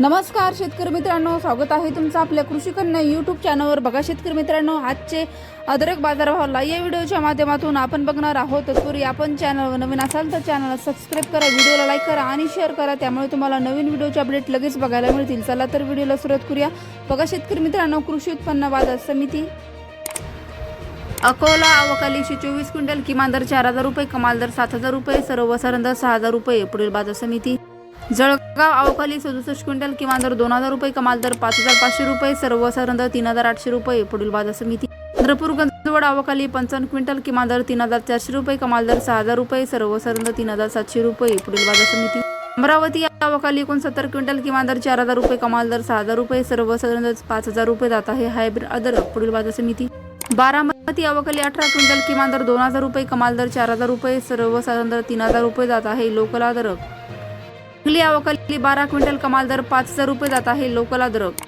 नमस्कार शेतकरी मित्रांनो. स्वागत आहे तुमचं आपल्या कृषी कन्या यूट्यूब चॅनलवर बघा शेतकरी मित्रांनो आजचे अदरक बाजारभावाला या व्हिडिओच्या माध्यमातून आपण बघणार आहोत. तत्पूर्वी आपण चॅनलवर नवीन असाल तर चॅनलला सबस्क्राईब करा व्हिडिओला लाईक करा आणि शेअर करा. त्यामुळे तुम्हाला नवीन व्हिडिओचे अपडेट लगेच बघायला मिळतील. चला तर व्हिडिओला सुरुवात करूया. बघा शेतकरी मित्रांनो कृषी उत्पन्न बाजार समिती. अकोला अवकाली एकशे चोवीस क्विंटल किमान दर चार हजार रुपये कमाल दर सात हजार रुपये सर्व वसारण दर सहा हजार रुपये पुढील बाजार समिती. जळगाव अवकाली सदुसष्ट क्विंटल किमान दर दोन हजार रुपये कमाल दर पाच हजार पाचशे रुपये सर्वसाधारण दर तीन हजार आठशे रुपये पुढील बाजार समिती चंद्रपूर गंजवड अवकाली पंचावन्न क्विंटल किमान दर तीन हजार चारशे रुपये कमाल दर सहा हजार रुपये सर्वसाधारण दर तीन हजार सातशे रुपये पुढील बाजार समिती अमरावती अवकाली एकोणसत्तर क्विंटल किमान दर चार हजार रुपये कमाल दर सहा हजार रुपये सर्वसाधारण दर पाच हजार रुपये जात आहे हायब्रिड अदर पुढील बाजार समिती बारामती अवकाली अठरा क्विंटल किमान दर दोन हजार रुपये कमाल दर चार हजार रुपये सर्वसाधारण दर तीन हजार रुपये जात आहे लोकल अदरक सांगली अवकाली बारा क्विंटल कमाल दर पाच हजार रुपये जात आहे लोकल अदरक